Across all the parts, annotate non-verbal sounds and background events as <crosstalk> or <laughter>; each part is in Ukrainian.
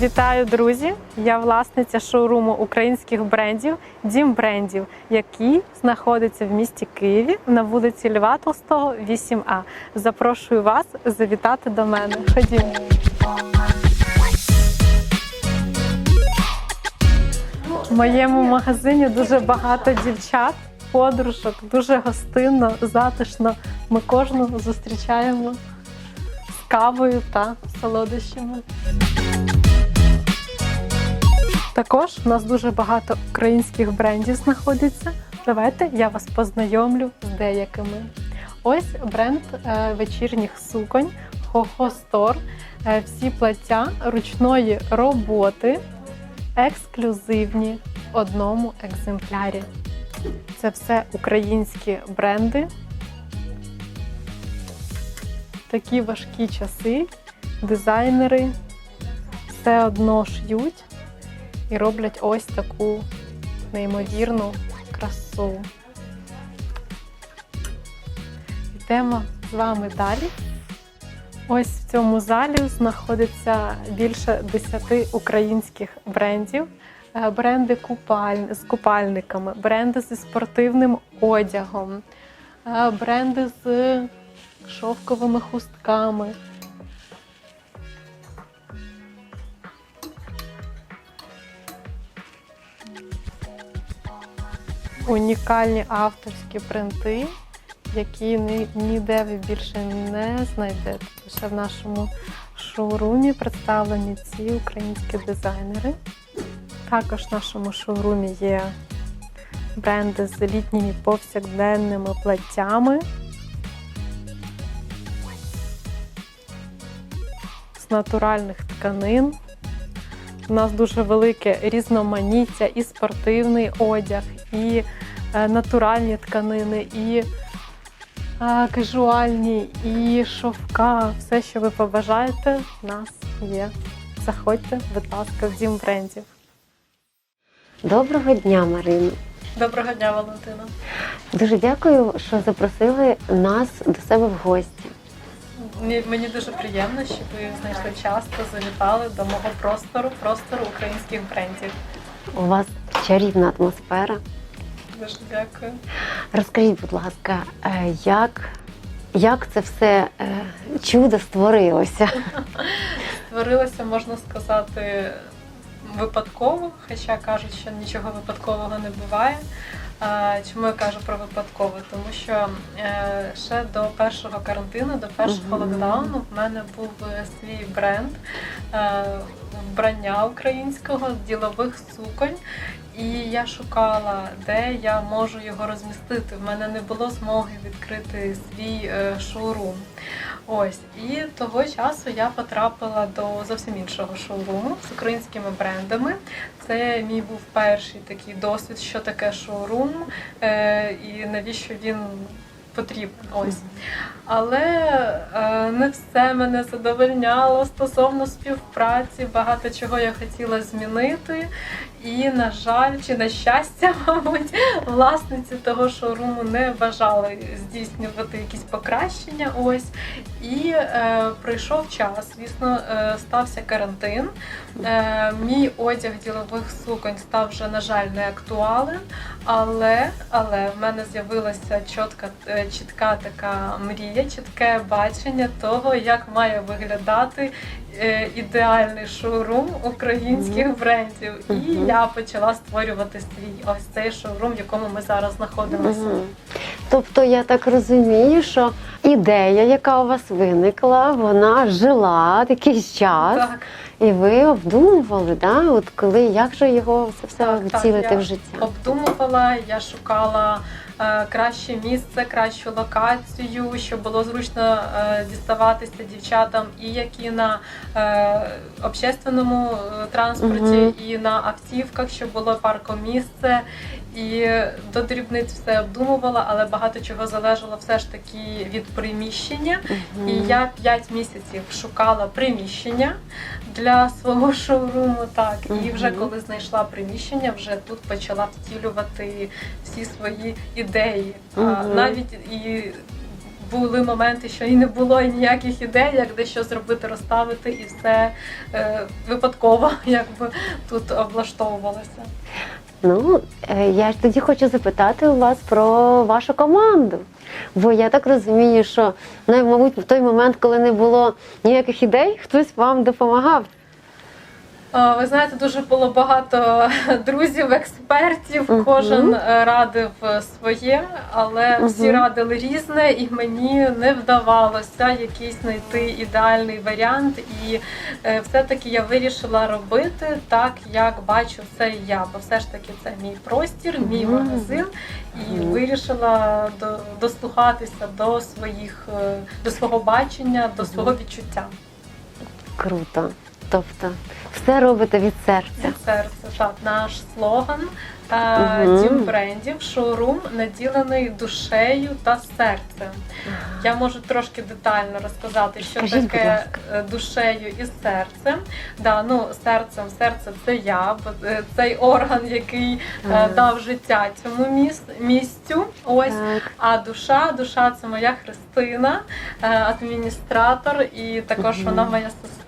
Вітаю, друзі! Я власниця шоуруму українських брендів Дім брендів, який знаходиться в місті Києві на вулиці Льва Толстого, 8А. Запрошую вас завітати до мене. Ходімо. В моєму магазині дуже багато дівчат, подружок, дуже гостинно, затишно. Ми кожну зустрічаємо з кавою та солодощами. Також у нас дуже багато українських брендів знаходиться. Давайте я вас познайомлю з деякими. Ось бренд е, вечірніх суконь Хохо Стор. Е, всі плаття ручної роботи, ексклюзивні в одному екземплярі. Це все українські бренди. Такі важкі часи, дизайнери все одно ш'ють і роблять ось таку неймовірну красу. Йдемо з вами далі. Ось в цьому залі знаходиться більше 10 українських брендів. Е, Бренди купаль... з купальниками, бренди зі спортивним одягом, е, бренди з шовковими хустками. Унікальні авторські принти, які ні- ніде ви більше не знайдете. Лише в нашому шоурумі представлені ці українські дизайнери. Також в нашому шоурумі є бренди з літніми повсякденними платтями. З натуральних тканин. У нас дуже велике різноманіття і спортивний одяг, і е, натуральні тканини, і е, кажуальні, і шовка. Все, що ви побажаєте, в нас є. Заходьте, будь ласка, в дім брендів. Доброго дня, Марино. Доброго дня, Валентина. Дуже дякую, що запросили нас до себе в гості. Мені, мені дуже приємно, що ви знайшли час та завітали до мого простору, простору українських брендів. У вас чарівна атмосфера. Дуже дякую. Розкажіть, будь ласка, е, як, як це все е, чудо створилося? Створилося, можна сказати, випадково, хоча кажуть, що нічого випадкового не буває. Чому я кажу про випадково? Тому що е, ще до першого карантину, до першого локдауну, в мене був е, свій бренд е, вбрання українського ділових суконь. І я шукала, де я можу його розмістити. В мене не було змоги відкрити свій е, шоурум. Ось і того часу я потрапила до зовсім іншого шоуруму з українськими брендами. Це мій був перший такий досвід, що таке шоурум е, і навіщо він потрібен. Ось. Але е, не все мене задовольняло стосовно співпраці. Багато чого я хотіла змінити. І, на жаль, чи на щастя, <laughs> мабуть, власниці того шоуруму не бажали здійснювати якісь покращення. Ось. І е, прийшов час, звісно, е, стався карантин. Е, мій одяг ділових суконь став вже, на жаль, не актуален, але, але в мене з'явилася чітка, е, чітка така мрія, чітке бачення того, як має виглядати е, ідеальний шоурум українських брендів. І я почала створювати свій ось цей шоурум, в якому ми зараз знаходимося. Тобто я так розумію, що ідея, яка у вас виникла, вона жила якийсь час, Так. і ви обдумували, да? От коли як же його все Так, так, втілити я в життя? обдумувала, я шукала краще місце, кращу локацію, щоб було зручно е, діставатися дівчатам, і які на е, общественному е, транспорті, угу. і на автівках, щоб було паркомісце. І до дрібниць все обдумувала, але багато чого залежало все ж таки від приміщення. Мгм. І я 5 місяців шукала приміщення для свого шоуруму. Так, і вже коли знайшла приміщення, вже тут почала втілювати всі свої ідеї. А, навіть і були моменти, що і не було ніяких ідей, як де що зробити, розставити, і все е, випадково <laughs> якби тут облаштовувалося. Ну, е, я ж тоді хочу запитати у вас про вашу команду. Бо я так розумію, що ну, мабуть, в той момент, коли не було ніяких ідей, хтось вам допомагав. Е, Ви знаєте, дуже було багато <laughs> друзів, експертів. Кожен е, радив е, своє, але всі радили різне, і мені не вдавалося якийсь знайти ідеальний варіант. І все-таки я вирішила робити так, як бачу це я. Бо все ж таки це мій простір, мій Мгм. магазин, і Мгм. вирішила до- дослухатися до своїх до свого бачення, до свого відчуття. Круто. Тобто, все робите від серця. Від серця. Так, наш слоган Мгм. дім брендів, шоурум наділений душею та серцем. Я можу трошки детально розказати, що Скажіть, таке е, душею і серцем. Да, ну, серцем, серце це я, е, цей орган, який Ага. дав життя цьому місцю. Ось. Так. А душа, душа це моя Христина, адміністратор, і також Мгм. вона моя сестра,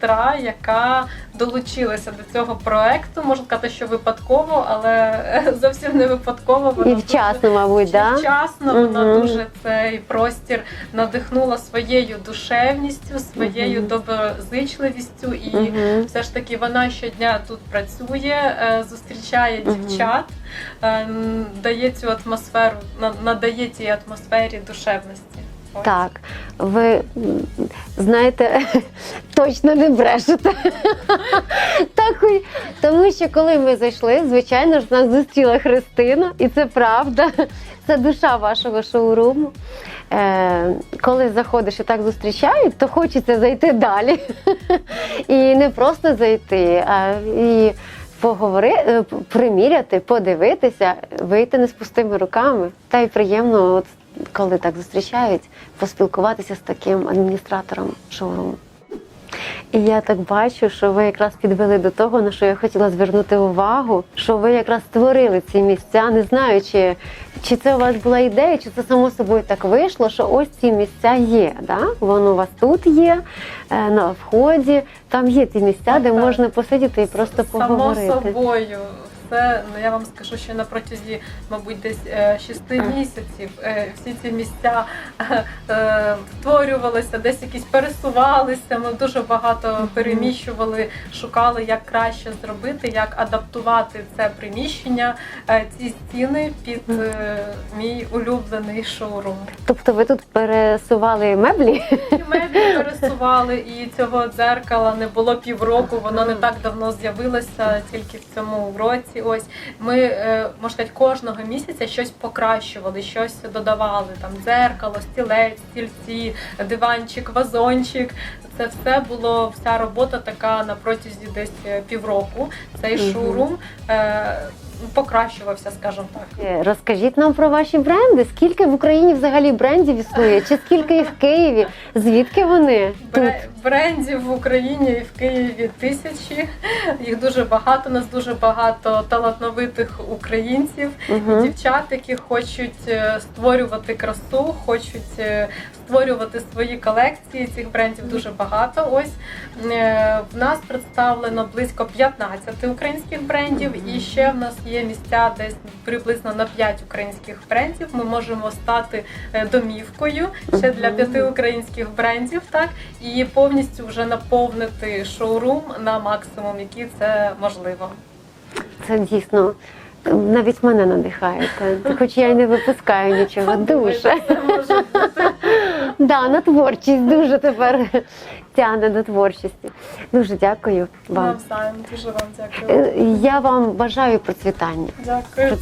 яка долучилася до цього проекту. Можна сказати, що випадково, але <laughs> зовсім не випадково. Вона І вчасно, мабуть, дуже, да? вчасно вона Мгм. дуже цей простір надихнула своєю душевністю, своєю Мгм. доброзичливістю і. Угу. Все ж таки вона щодня тут працює, е, зустрічає Мгм. дівчат, е, дає цю атмосферу, на- надає цій атмосфері душевності. Так, ви знаєте, <laughs> точно не брешете. <laughs> Так, тому що коли ми зайшли, звичайно ж нас зустріла Христина, і це правда. <laughs> Це душа вашого шоуруму. Е, коли заходиш і так зустрічають, то хочеться зайти далі. І не просто зайти, а і поговорити, приміряти, подивитися, вийти не з пустими руками. Та й приємно, от, коли так зустрічають, поспілкуватися з таким адміністратором шоуруму. І я так бачу, що ви якраз підвели до того, на що я хотіла звернути увагу, що ви якраз створили ці місця, не знаю, чи, це у вас була ідея, чи це само собою так вийшло, що ось ці місця є. Да? Воно у вас тут є, е, на вході. Там є ці місця, де можна посидіти і просто Само поговорити. собою. Це ну я вам скажу, що на протязі, мабуть, десь е, шести місяців е, всі ці місця е, е, створювалися, десь якісь пересувалися. Ми дуже багато переміщували, шукали, як краще зробити, як адаптувати це приміщення, е, ці стіни під е, мій улюблений шоурум. Тобто ви тут пересували меблі? І меблі пересували, і цього дзеркала не було півроку. Воно не так давно з'явилося, тільки в цьому році. Ось ми е, можна сказати, кожного місяця щось покращували, щось додавали. Там дзеркало, стілець, стільці, диванчик, вазончик. Це все було вся робота така на протязі десь е, півроку. Цей угу. шоурум е, покращувався, скажімо так. Е, Розкажіть нам про ваші бренди. Скільки в Україні взагалі брендів існує? Чи скільки їх в Києві? Звідки вони? Тут? Брендів в Україні і в Києві тисячі. Їх дуже багато. У нас дуже багато талановитих українців, Угу. дівчат, які хочуть е, створювати красу, хочуть е, створювати свої колекції. Цих брендів дуже багато. Ось в нас представлено близько 15 українських брендів, і ще в нас є місця десь приблизно на 5 українських брендів. Ми можемо стати е, домівкою ще для Мгм. п'яти українських брендів, так і повністю вже наповнити шоурум на максимум, який це можливо. Це дійсно навіть мене надихаєте. Хоч я й не випускаю нічого. Дуже. Це може бути. Да, на творчість дуже тепер тягне до творчості. Дуже дякую вам. Навзаєм. Дуже вам дякую. Е, Я вам бажаю процвітання. Дякую.